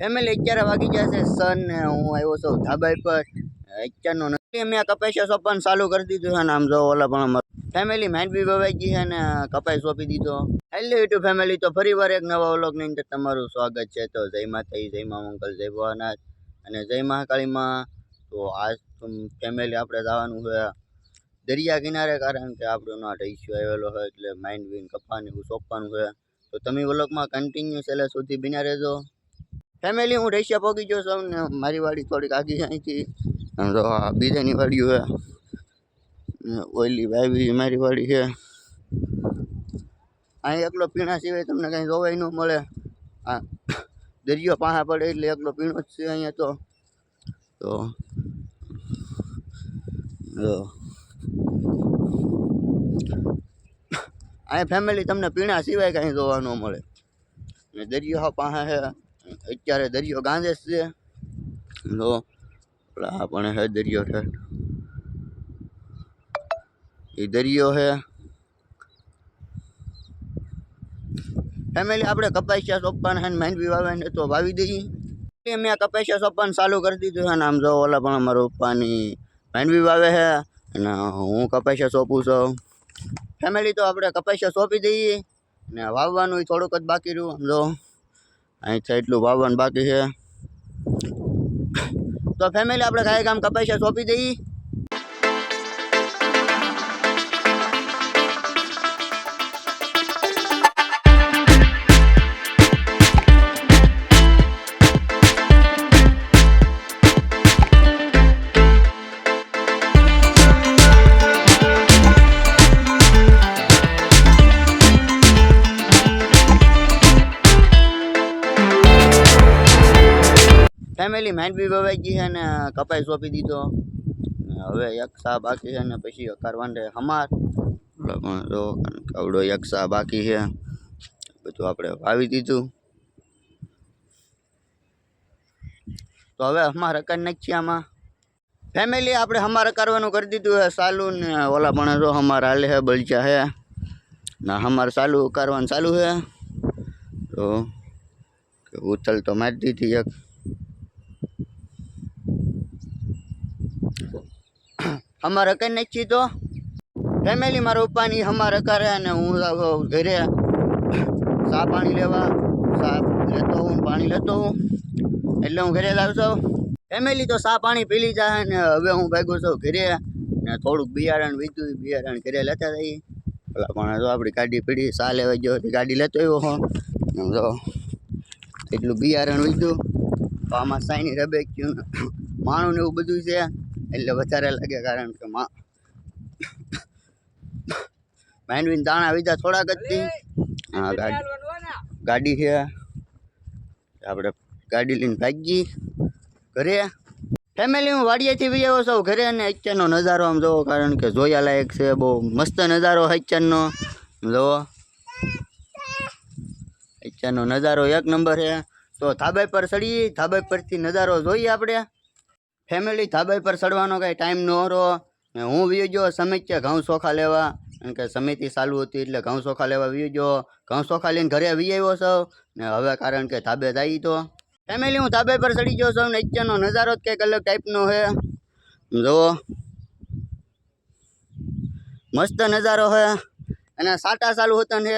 Family અત્યારે વાગી જશે. સન ને હું આવ્યો છું ધાબાઈ પર. અત્યારનો નથી મેં કપાઈ સોંપવાનું ચાલુ કરી દીધું છે ને આમ જો ઓલા પણ ફેમિલી માઇન્ડ બી વવાઈ ગઈ છે ને કપાઈ સોંપી દીધો. હેલો યુટ્યુબ ફેમિલી તો ફરી વાર એક નવા વ્લોગની અંદર તમારું સ્વાગત છે. તો જય માતાજી, જય મા મંગલ, જય ભવાનાથ અને જય મહાકાળીમાં. તો આજ ફેમિલી આપણે જવાનું છે દરિયા કિનારે કારણ કે આપણો આ ઇસ્યુ આવેલો હોય એટલે માઇન્ડ બીન એવું સોંપવાનું છે. તો તમે વ્લોગમાં કન્ટિન્યુ છેલ્લે સુધી બિના રહેજો. ફેમિલી હું રશિયા પહોંચી ગયો છું ને મારી વાડી થોડીક આગી છે. અહીંથી આમ તો આ બીજાની વાડીઓ છે ને ઓઈલી વાવી મારી વાડી છે. અહીં એકલો પીણા સિવાય તમને કંઈ જોવાય ન મળે. આ દરિયો પાહા પડે એટલે એકલો પીણો જ છે અહીંયા તો. તો જો. અહીંયા ફેમિલી તમને પીણા સિવાય કાંઈ જોવા ન મળે. ને દરિયો પાસે છે. અત્યારે દરિયો ગાંધે છે. ઓલા પણ હે દરિયો છે. એ દરિયો છે ફેમિલી આપણે કપાસિયા સોંપવાના છે માંડવી ને તો વાવી દઈએ. મેં કપાસિયા સોંપવાનું ચાલુ કરી દીધું છે ને આમ જો, ઓલા પણ અમારો પપ્પાની માંડવી વાવે છે અને હું કપાસિયા સોંપું છું. ફેમિલી તો આપણે કપાસિયા સોંપી દઈએ ને વાવવાનું થોડુંક જ બાકી રહ્યું, આમ જો. અહીંથી એટલું વાવવાનું બાકી છે. તો ફેમિલી આપણે કાંઈ કામ છે સોંપી દઈએ. ફેમિલી માઇન્ડ બી વવાઈ ગઈ છે ને કપાઈ સોંપી દીધો. હવે સા બાકી છે ને પછી કરવાને હમાર. જો કવડો સા બાકી છે. બધું આપણે વાવી દીધું. તો હવે હમાર કરી નાખીએ આમાં. ફેમિલી આપણે હમાર કરવાનું કરી દીધું છે, સાલું ને ઓલા પણ જો હમાર હાલે છે બળચા છે. ને હમાર ચાલુ કરવાનું ચાલુ છે. તો ઉથલ તો મારી દીધી એક. અમારે કઈ નથી તો ફેમિલી, મારા પપ્પાની અમારે કરે અને હું ઘરે ચા પાણી લેવા, ચા લેતો હું, પાણી લેતો હું. એટલે હું ઘરે લાવ છું ફેમિલી તો ચા પાણી પી લીધા છે ને હવે હું ભાગ્યો છું ઘરે ને થોડુંક બિયારણ વીધું બિયારણ ઘરે લેતા જઈએ પેલા પણ તો આપણી ગાડી પીડી, ચા લેવા ગયો ગાડી લેતો આવ્યો હો તો એટલું બિયારણ વીધું તો આમાં સાઈની રબે ગયું માણું ને એવું બધું છે. એટલે વધારે લાગે કારણ કે માં માંડવીને દાણા વીધા થોડાક જ થી હા ગાડી ગાડી છે. આપણે ગાડી લઈને ભાગી ઘરે. ફેમિલી હું વાડિયાથી બી આવ્યો છું. ઘરે અને અત્યારનો નજારો આમ જોવો કારણ કે જોયા લાયક છે. બહુ મસ્ત નજારો અત્યારનો. જોવો. અત્યારનો નજારો એક નંબર છે. તો ધાબે પર ચડીએ. ધાબે પરથી નજારો જોઈએ આપણે. ફેમિલી ધાબા પર ચડવાનો કાંઈ ટાઈમ ન રહો. ને હું વી ગયો સમિત્ય ઘઉં ચોખા લેવા. કારણ કે સમિતિ ચાલુ હતી એટલે ઘઉં ચોખા લેવા વી ઘઉં ચોખા લઈને ઘરે વી આવ્યો છું. ને હવે કારણ કે ધાબે જાય તો. ફેમિલી હું ધાબે પર ચડી ગયો છું ને અત્યારનો નજારો જ કંઈક અલગ ટાઈપનો છે. જુઓ. મસ્ત નજારો છે. અને સાટા ચાલુ હતા ને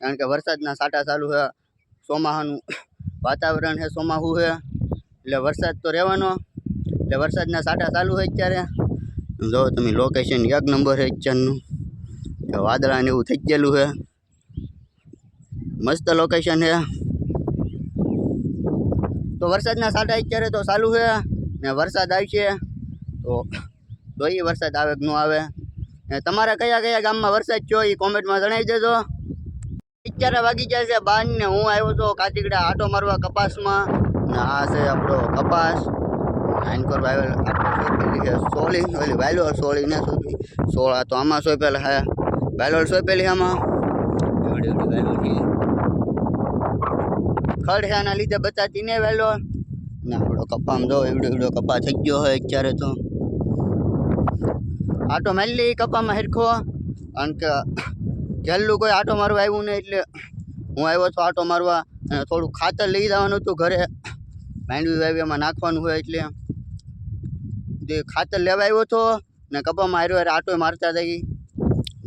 કારણ કે વરસાદના સાટા ચાલુ છે. ચોમાહાનું વાતાવરણ છે, ચોમાહું છે. એટલે વરસાદ તો રહેવાનો. એટલે વરસાદના સાટા ચાલુ હોય અત્યારે. જો તમે લોકેશન એક નંબર છે અત્યારનું કે વાદળા ને એવું થઈ ગયેલું છે. મસ્ત લોકેશન છે. તો વરસાદના સાટા અત્યારે તો ચાલુ છે ને વરસાદ આવશે તો જોઈએ વરસાદ આવે કે ન આવે. ને તમારા કયા કયા ગામમાં વરસાદ થયો એ કોમેન્ટમાં જણાવી દેજો. અત્યારે વાગી જાય છે બાન ને હું આવ્યો તો કાચીકડા આટો મારવા કપાસમાં. ને આ છે આપણો કપાસ. આનકોર વાવેલ સોળી, ઓલી વાયલોર સોળી ને સોપી સોળા તો આમાં સોંપેલા હે. વાયલોર સોંપેલી આમાં? એવડી એવડી વાયલોર છે ખડ છે આના લીધે બતાતી ને વાયલોર ને આપણો કપામાં જો, એવડો એવડો કપા થઈ ગયો હોય અત્યારે તો. આટો મારી લઈ કપામાં હેરખો. કારણ કે છેલ્લું કોઈ આટો મારવા આવ્યું નહીં એટલે હું આવ્યો છું આટો મારવા અને થોડું ખાતર લઈ જવાનું હતું ઘરે. માંડવી વાવ્યામાં નાખવાનું હોય એટલે. જે ખાતર લેવા આવ્યો હતો ને કપા માર્યો અરે આટો મારતા થઈ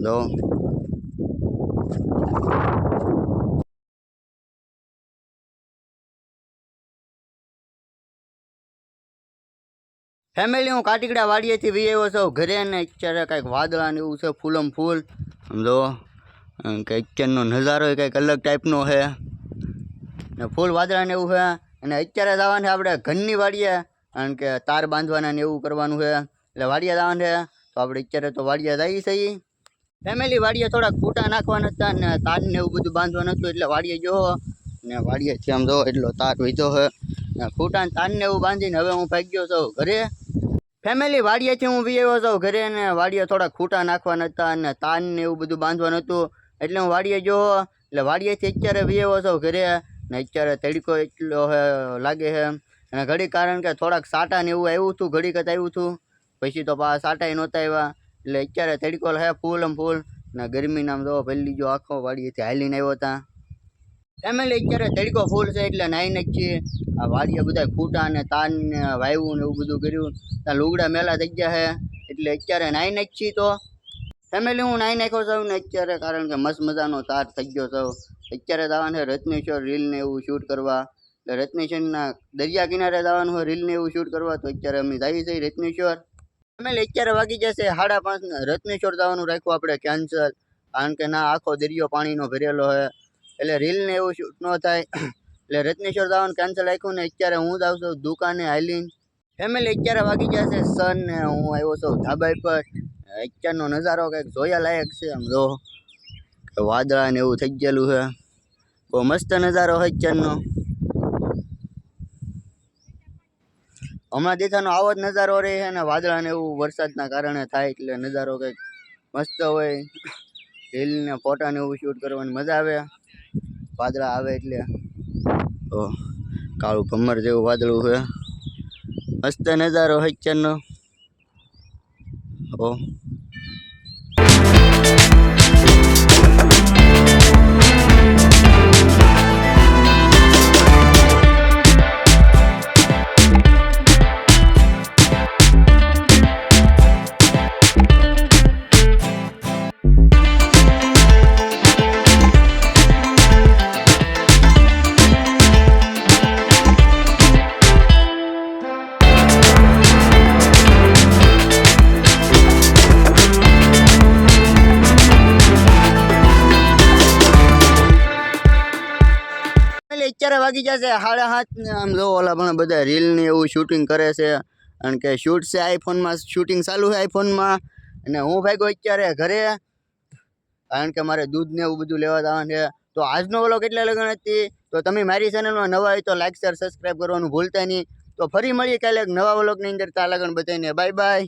જો. ફેમિલી હું કાટીકડા વાડીએથી વી આવ્યો છું. ઘરે ને અત્યારે કાંઈક વાદળા ને એવું છે, ફૂલમ ફૂલ. સમજો કે અત્યારનો નજારો કંઈક અલગ ટાઈપનો છે. ને ફૂલ વાદળા ને એવું છે. અને અત્યારે જવાનું છે આપણે ઘરની વાડીએ. કારણ કે તાર બાંધવાના ને એવું કરવાનું છે. એટલે વાડિયા જવાનું છે. તો આપણે અત્યારે તો વાડિયા જઈએ છીએ. ફેમિલી વાડીએ થોડાક ફૂટા નાખવાના હતા ને તાર ને એવું બધું બાંધવાનું હતું એટલે વાડીએ જો ને વાડીએથી આમ જો એટલો તાર વીધો છે. ને ફૂટા ને તાર ને એવું બાંધીને હવે હું ભાગ્યો છું ઘરે. ફેમિલી વાડીએથી હું વી આવ્યો છું ઘરે ને વાડિયા થોડાક ખૂટા નાખવાના હતા અને તાન ને એવું બધું બાંધવાનું હતું. એટલે હું વાડીએ જો એટલે વાડીએથી અત્યારે વી આવ્યો છું ઘરે. ને અત્યારે તડકો એટલો લાગે છે. અને ઘડી કારણ કે થોડાક સાટા ને એવું આવ્યું હતું ઘડીક જ આવ્યું હતું પછી તો પા સાટાય નહોતા આવ્યા. એટલે અત્યારે તડકો હે ફૂલ આમ ફૂલ. ને ગરમી નામ તો પહેલી જો આખો વાડીએથી હાલીને આવ્યો હતા ફેમિલી અત્યારે તડકો ફૂલ છે એટલે નાઈ છીએ. આ વાડીએ બધા ખૂટા ને તાન ને વાવ્યું ને એવું બધું કર્યું. ત્યાં લુગડા મેલા થઈ ગયા છે એટલે અત્યારે નાઈ છીએ તો. ફેમિલી, હું નાઈ નાખ્યો છું ને અત્યારે કારણ કે મસ્ત મજાનો તાર થઈ ગયો છું. અત્યારે જવાનું રત્નેશ્વર રીલ ને એવું શૂટ કરવા. રત્નેશ્વરના દરિયા કિનારે જવાનું હોય રીલ ને એવું શૂટ કરવા, તો અત્યારે અમે જઈએ છીએ રત્નેશ્વર. ફેમિલી અત્યારે વાગી જશે સાડા પાંચ ને રત્નેશ્વર જવાનું રાખ્યું આપણે કેન્સલ કારણ કે ના, આખો દરિયો પાણીનો ભરેલો છે. એટલે રીલ ને એવું શૂટ ન થાય. એટલે રત્નેશ્વર જવાનું કેન્સલ રાખ્યું ને અત્યારે હું જાઉં છું દુકાને હાલીને. ફેમિલી અત્યારે વાગી જશે. સન ને હું આવ્યો છું ધાબા પર. અત્યારનો નજારો કંઈક જોયા લાયક છે આમ જો. કે વાદળા ને એવું થઈ ગયેલું છે. બહુ મસ્ત નજારો છે અત્યારનો. હમણાં દેખાનો આવો જ નજારો રહે છે ને વાદળા ને એવું વરસાદના કારણે થાય એટલે નજારો કંઈક મસ્ત હોય. રીલને ફોટાને એવું શૂટ કરવાની મજા આવે. વાદળા આવે એટલે. ઓ, કાળું ભમર જેવું વાદળું છે. મસ્ત નજારો અત્યારનો ઓ. અત્યારે વાગી જશે સાડા સાત ને આમ જો ઓલા પણ બધા રીલ ને એવું શૂટિંગ કરે છે. કારણ કે શૂટ છે આઈફોનમાં શૂટિંગ ચાલુ છે આઈફોનમાં અને હું ભાગ્યો અત્યારે ઘરે, કારણ કે મારે દૂધ ને એવું બધું લેવા જવાનું છે. તો આજનો વ્લોગ કેટલા લગન હતી. તો તમે મારી ચેનલમાં નવા હોય તો લાઈક શેર સબસ્ક્રાઈબ કરવાનું ભૂલતા નહીં. તો ફરી મળીએ કાલે નવા વ્લોગની અંદર. ત્યાં લગન બતાવીને બાય બાય